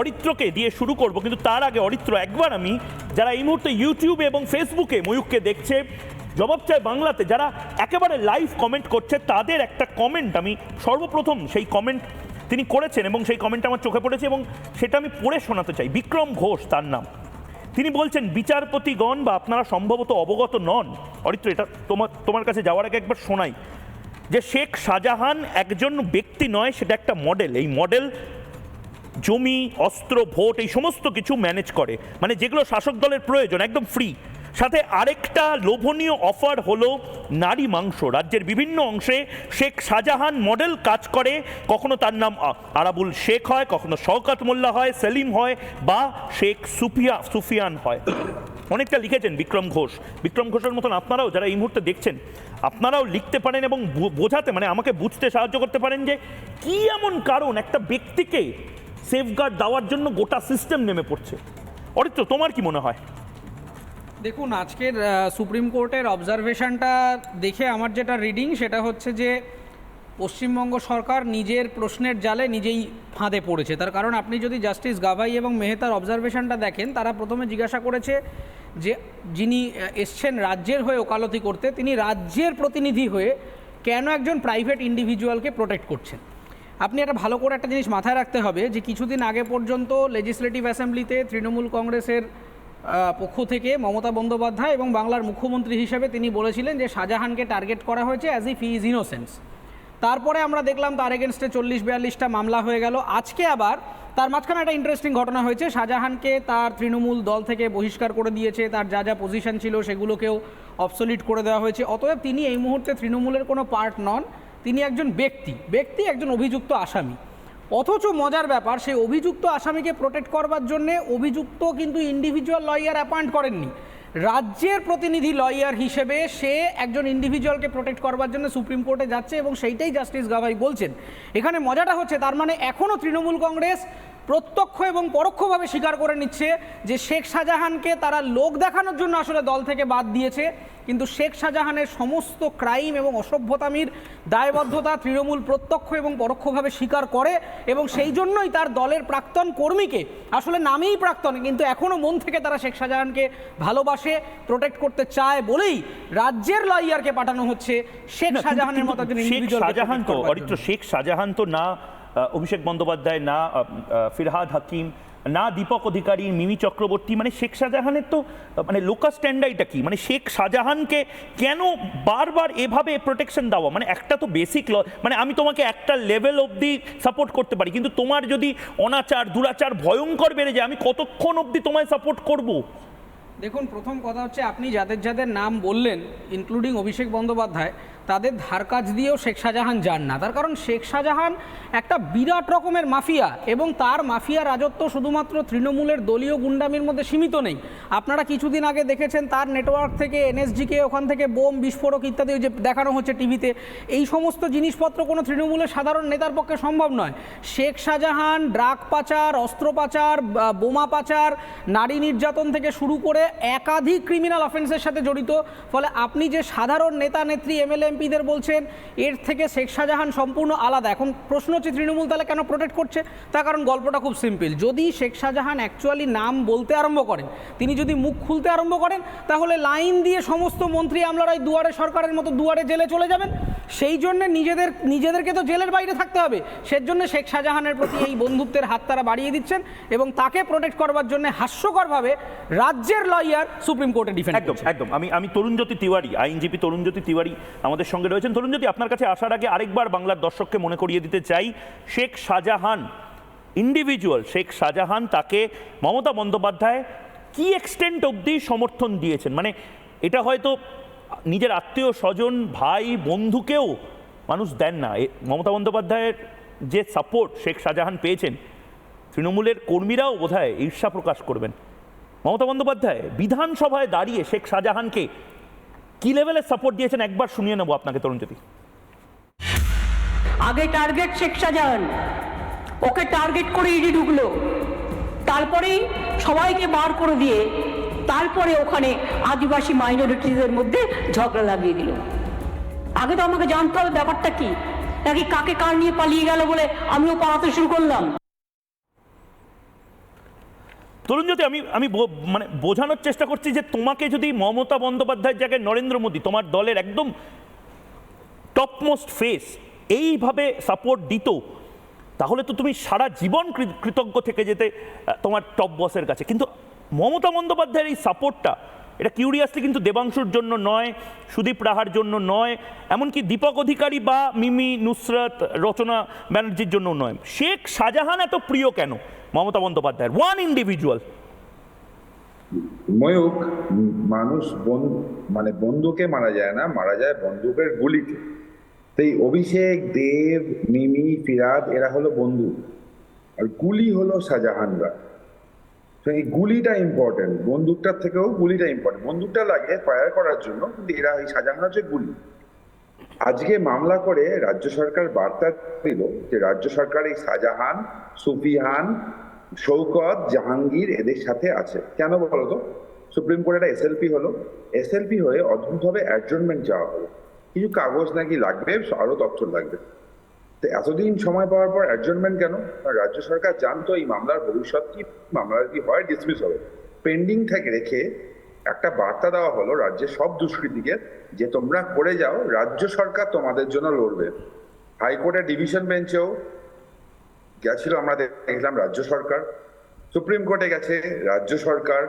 অরিত্রকে দিয়ে শুরু করব, কিন্তু তার আগে অরিত্র, একবার আমি যারা এই মুহূর্তে ইউটিউবে এবং ফেসবুকে ময়ূককে দেখছে, জবাব চায় বাংলাতে, যারা একেবারে লাইভ কমেন্ট করছে, তাদের একটা কমেন্ট আমি সর্বপ্রথম সেই কমেন্ট তিনি করেছেন এবং সেই কমেন্ট আমার চোখে পড়েছে এবং সেটা আমি পড়ে শোনাতে চাই। বিক্রম ঘোষ তার নাম। তিনি বলছেন, বিচারপতিগণ বা আপনারা সম্ভবত অবগত নন। অরিত্র, এটা তোমার তোমার কাছে যাওয়ার আগে একবার শোনাই। যে শেখ শাহজাহান একজন ব্যক্তি নয়, সেটা একটা মডেল এই মডেল জমি, অস্ত্র, ভোট, এই সমস্ত কিছু ম্যানেজ করে। মানে যেগুলো শাসক দলের প্রয়োজন, একদম ফ্রি সাথে আরেকটা লোভনীয় অফার হলো নারী মাংস। রাজ্যের বিভিন্ন অংশে শেখ শাহজাহান মডেল কাজ করে, কখনো তার নাম আরাবুল শেখ হয়, কখনো শওকাত মোল্লা হয়, সেলিম হয়, বা শেখ সুফিয়া, সুফিয়ান হয়। অনেকটা লিখেছেন বিক্রম ঘোষ। বিক্রম ঘোষের মতন আপনারাও যারা এই মুহূর্তে দেখছেন, আপনারাও লিখতে পারেন এবং বোঝাতে মানে আমাকে বুঝতে সাহায্য করতে পারেন যে কি এমন কারণ একটা ব্যক্তিকে সেফগার্ড দেওয়ার জন্য গোটা সিস্টেম নেমে পড়ছে। অরিত্র, তোমার কি মনে হয়? দেখুন, আজকের সুপ্রিম কোর্টের অবজারভেশনটা দেখে আমার যেটা রিডিং সেটা হচ্ছে যে, পশ্চিমবঙ্গ সরকার নিজের প্রশ্নের জালে নিজেই ফাঁদে পড়েছে। তার কারণ আপনি যদি জাস্টিস গাভাই এবং মেহতার অবজারভেশনটা দেখেন, তারা প্রথমে জিজ্ঞাসা করেছে যে, যিনি এসছেন রাজ্যের হয়ে ওকালতি করতে, তিনি রাজ্যের প্রতিনিধি হয়ে কেন একজন প্রাইভেট ইন্ডিভিজুয়ালকে প্রোটেক্ট করছেন? আপনি একটা ভালো করে একটা জিনিস মাথায় রাখতে হবে যে কিছুদিন আগে পর্যন্ত লেজিসলেটিভ অ্যাসেম্বলিতে তৃণমূল কংগ্রেসের পক্ষ থেকে মমতা বন্দ্যোপাধ্যায় এবং বাংলার মুখ্যমন্ত্রী হিসেবে তিনি বলেছিলেন যে শাহজাহানকে টার্গেট করা হয়েছে অ্যাজ ইফ ইজ ইনোসেন্স তারপরে আমরা দেখলাম তার এগেনস্টে চল্লিশ বিয়াল্লিশটা মামলা হয়ে গেল। আজকে আবার তার মাঝখানে একটা ইন্টারেস্টিং ঘটনা হয়েছে। শাহজাহানকে তার তৃণমূল দল থেকে বহিষ্কার করে দিয়েছে, তার যা যা পজিশন ছিল সেগুলোকেও অবসলিট করে দেওয়া হয়েছে। অতএব তিনি এই মুহূর্তে তৃণমূলের কোনো পার্ট নন। তিনি একজন ব্যক্তি ব্যক্তি একজন অভিযুক্ত আসামি। অথচ মজার ব্যাপার, সেই অভিযুক্ত আসামিকে প্রোটেক্ট করবার জন্যে অভিযুক্ত কিন্তু ইন্ডিভিজুয়াল লয়ার অ্যাপয়েন্ট করেননি। রাজ্যের প্রতিনিধি লয়ার হিসেবে সে একজন ইন্ডিভিজুয়ালকে প্রোটেক্ট করবার জন্য সুপ্রিম কোর্টে যাচ্ছে এবং সেইটাই জাস্টিস গাভাই বলছেন। এখানে মজাটা হচ্ছে, তার মানে এখনও তৃণমূল কংগ্রেস প্রত্যক্ষ এবং পরোক্ষভাবে স্বীকার করে নিচ্ছে যে শেখ শাহজাহানকে তারা লোক দেখানোর জন্য আসলে দল থেকে বাদ দিয়েছে। কিন্তু শেখ শাহজাহানের সমস্ত ক্রাইম এবং অসভ্যতামির দায়বদ্ধতা তৃণমূল প্রত্যক্ষ এবং পরোক্ষভাবে স্বীকার করে এবং সেই জন্যই তার দলের প্রাক্তন কর্মীকে আসলে নামেই প্রাক্তন কিন্তু এখনও মন থেকে তারা শেখ শাহজাহানকে ভালোবাসে প্রোটেক্ট করতে চায় বলেই রাজ্যের লয়ারকে পাঠানো হচ্ছে শেখ শাহজাহানের মতো শেখ শাহজাহান তো অরিত্র শেখ শাহজাহান তো না অভিষেক বন্দ্যোপাধ্যায়, না ফিরহাদ হাকিম, না, দীপক অধিকারী, মিমি চক্রবর্তী মানে শেখ শাহজাহানের তো মানে লোকাল স্ট্যান্ডার্ডটা কি? মানে শেখ শাহজাহানকে কেন বারবার এভাবে প্রোটেকশন দেওয়া? মানে একটা তো বেসিক ল মানে আমি তোমাকে একটা লেভেল অবধি সাপোর্ট করতে পারি, কিন্তু তোমার যদি অনাচার, দুরাচার, ভয়ঙ্কর বেড়ে যায়, আমি কতক্ষণ অবধি তোমায় সাপোর্ট করব? দেখুন, প্রথম কথা হচ্ছে আপনি যাদের যাদের নাম বললেন ইনক্লুডিং অভিষেক বন্দ্যোপাধ্যায়, তাদের ধার কাজ দিয়েও শেখ শাহজাহান যান না। তার কারণ শেখ শাহজাহান একটা বিরাট রকমের মাফিয়া এবং তার মাফিয়া রাজত্ব শুধুমাত্র তৃণমূলের দলীয় গুন্ডামির মধ্যে সীমিত নেই। আপনারা কিছুদিন আগে দেখেছেন তার নেটওয়ার্ক থেকে এনএসজিকে ওখান থেকে বোম, বিস্ফোরক ইত্যাদি যে দেখানো হচ্ছে টিভিতে। এই সমস্ত জিনিসপত্র কোনো তৃণমূলের সাধারণ নেতার পক্ষে সম্ভব নয়। শেখ শাহজাহান, ড্রাগ পাচার অস্ত্র পাচার বোমা পাচার, নারী নির্যাতন থেকে শুরু করে একাধিক ক্রিমিনাল অফেন্সের সাথে জড়িত। ফলে আপনি যে সাধারণ নেতা, নেত্রী, এমএলএ, এমপিদের বলছেন, এর থেকে শেখ শাহজাহান সম্পূর্ণ আলাদা। এখন প্রশ্ন হচ্ছে, তৃণমূল তাহলে কেন প্রোটেক্ট করছে? তার কারণ গল্পটা খুব সিম্পল যদি শেখ শাহজাহান অ্যাকচুয়ালি নাম বলতে আরম্ভ করেন, তিনি যদি মুখ খুলতে আরম্ভ করেন, তাহলে লাইন দিয়ে সমস্ত মন্ত্রী আমলারাই দুয়ারে সরকারের মতো দুয়ারে জেলে চলে যাবেন। সেই জন্য নিজেদের, নিজেদেরকে তো জেলের বাইরে থাকতে হবে। সেজন্য শেখ শাহজাহানের প্রতি এই বন্ধুত্বের হাত তারা বাড়িয়ে দিচ্ছেন এবং তাকে প্রোটেক্ট করবার জন্য হাস্যকরভাবে রাজ্যের লয়ার সুপ্রিম কোর্টে ডিফেন্ড একদম একদম। আমি আমি তরুণজ্যোতি তিওয়ারি আইনজীবী তরুণজ্যোতি তিওয়ারি আমাদের সঙ্গে রয়েছেন। তরুণজ্যোতি আপনার কাছে আসার আগে আরেকবার বাংলার দর্শককে মনে করিয়ে দিতে চাই শেখ শাহজাহান ইন্ডিভিজুয়াল শেখ শাহজাহান তাকে মমতা বন্দ্যোপাধ্যায় কি এক্সটেন্ট অবধি সমর্থন দিয়েছেন? মানে এটা হয়তো নিজের আত্মীয় স্বজন ভাই বন্ধুকেও মানুষ দেন না। মমতা বন্দ্যোপাধ্যায়ের যে সাপোর্ট শেখ শাহজাহান পেয়েছেন তৃণমূলের কর্মীরাও বোধহয় ঈর্ষা প্রকাশ করবেন। মমতা বন্দ্যোপাধ্যায়, বিধানসভায় দাঁড়িয়ে শেখ শাহজাহানকে কি লেভেলের সাপোর্ট দিয়েছেন? একবার শুনিয়ে নেব আপনাকে, তরুণ তরুণজ্যোতি আগে টার্গেট শেখ শাহজাহান। ওকে টার্গেট করে ইডি ঢুকলো। তারপরেই সবাইকে বার করে দিয়ে তারপরে ওখানে আদিবাসী মাইনরিটিদের মধ্যে ঝগড়া লাগিয়ে দিল। আগে তো আমাকে জানতে হবে ব্যাপারটা কি? নাকি কাকে কার নিয়ে পালিয়ে গেল বলে আমিও পালাতে শুরু করলাম? তরুণজ্যোতি আমি আমি বো- মানে বোঝানোর চেষ্টা করছি যে তোমাকে যদি মমতা বন্দ্যোপাধ্যায়ের জায়গায় নরেন্দ্র মোদী, তোমার দলের একদম টপমোস্ট ফেস এইভাবে সাপোর্ট দিত, তাহলে তো তুমি সারা জীবন কৃতজ্ঞ থেকে যেতে তোমার টপ বসের কাছে। কিন্তু মমতা বন্দ্যোপাধ্যায়ের এই সাপোর্টটা এটা কিউরিয়াসলি কিন্তু দেবাংশুর জন্য নয়, সুদীপ রাহার জন্য নয়, এমনকি দীপক অধিকারী বা মিমি নুসরত রচনা ব্যানার্জির জন্য নয়। শেখ শাহজাহান এত প্রিয় কেন? মমতা বন্দ্যোপাধ্যায়ের ওয়ান ইন্ডিভিজুয়াল ময়ূক মানুষ মানে বন্দুকে মারা যায় না, মারা যায় বন্দুকের গুলিতে। তো এই অভিষেক, দেব, মিমি, ফিরাদ, এরা হলো বন্ধু আর গুলি হলো শাহজাহানরা। তো এই গুলিটা ইম্পর্টেন্ট বন্দুকটার থেকেও গুলিটা ইম্পর্টেন্ট বন্দুকটা লাগে ফায়ার করার জন্য, কিন্তু এরা এই শাহজাহান হচ্ছে গুলি। আজকে মামলা করে রাজ্য সরকার বার্তা দিল যে রাজ্য সরকার এই শাহজাহান সুফিহান শৌকত, জাহাঙ্গীর এদের সাথে আছে। কেন বলতো সুপ্রিম কোর্টে এসএলপি হলো। এসএলপি হয়ে অদ্ভুতভাবে অ্যাডজনমেন্ট চাওয়া হলো। কিছু কাগজ নাকি লাগবে? আরও তথ্য লাগবে। তো এতদিন সময় পাওয়ার পর অ্যাডজনমেন্ট কেন? রাজ্য সরকার জানতো এই মামলার ভবিষ্যৎ কি? মামলার কি হয়? ডিসমিস হবে। পেন্ডিং থেকে রেখে একটা বার্তা দেওয়া হলো রাজ্যের সব দুষ্কৃতীকে যে তোমরা করে যাও, রাজ্য সরকার তোমাদের জন্য লড়বে। হাইকোর্টের ডিভিশন বেঞ্চেও গেছিল, আমরা দেখলাম রাজ্য সরকার। সুপ্রিম কোর্টে গেছে রাজ্য সরকার,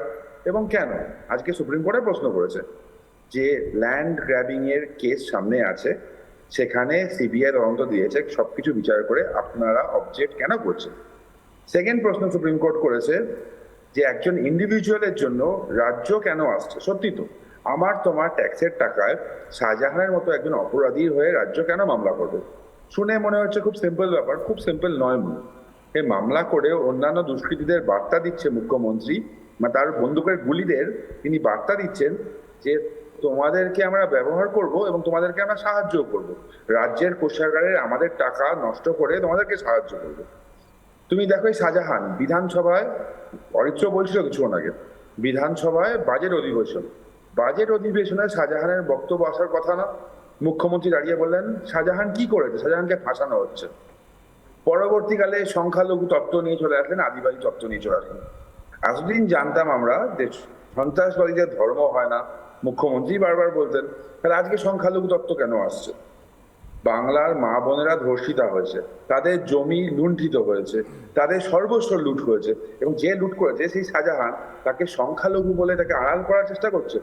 এবং কেন? আজকে সুপ্রিম কোর্টে প্রশ্ন করেছে যে ল্যান্ড গ্র্যাবিং এর কেস সামনে আছে, সেখানে সিবিআই তদন্ত দিয়েছে, সবকিছু বিচার করে আপনারা অবজেক্ট কেন করছেন? সেকেন্ড প্রশ্ন সুপ্রিম কোর্ট করেছে যে একজন ইন্ডিভিজুয়ালের জন্য রাজ্য কেন আসছে? সত্যি তো, আমার তোমার ট্যাক্সের টাকায় শাহজাহানের মতো একজন অপরাধী হয়ে রাজ্য কেন মামলা করবে? শুনে মনে হচ্ছে খুব সিম্পল ব্যাপার, খুব সিম্পল নয় মনে। এই মামলা করে অন্যান্য দুষ্কৃতীদের বার্তা দিচ্ছে মুখ্যমন্ত্রী, বা তার বন্দুকের গুলিদের তিনি বার্তা দিচ্ছেন যে তোমাদেরকে আমরা ব্যবহার করব এবং তোমাদেরকে আমরা সাহায্য করব। রাজ্যের কোষাগারের আমাদের টাকা নষ্ট করে তোমাদেরকে সাহায্য করব। তুমি দেখো শাহজাহান, বিধানসভায়, অরিত্র বলছিল কিছুক্ষণ আগে, বিধানসভায় বাজেট অধিবেশন। বাজেট অধিবেশনে শাহজাহানের বক্তব্য আসার কথা না? মুখ্যমন্ত্রী দাঁড়িয়ে বললেন, শাহজাহান কি করেছে? শাহজাহানকে ফাঁসানো হচ্ছে। পরবর্তীকালে সংখ্যালঘু তত্ত্ব নিয়ে চলে আসলেন, আদিবাসী তত্ত্ব নিয়ে চলে আসলেন। এতদিন জানতাম আমরা যে সন্ত্রাসবাদীদের ধর্ম হয় না। মুখ্যমন্ত্রী বারবার বলতেন, তাহলে আজকে সংখ্যালঘু তত্ত্ব কেন আসছে? বাংলার মা বোনেরা ধর্ষিতা হয়েছে, তাদের জমি লুণ্ঠিত হয়েছে, তাদের সর্বস্ব লুট হয়েছে এবং যে লুট করেছে সেই শাহজাহান তাকে সংখ্যালঘু বলে তাকে আড়াল করার চেষ্টা করছে।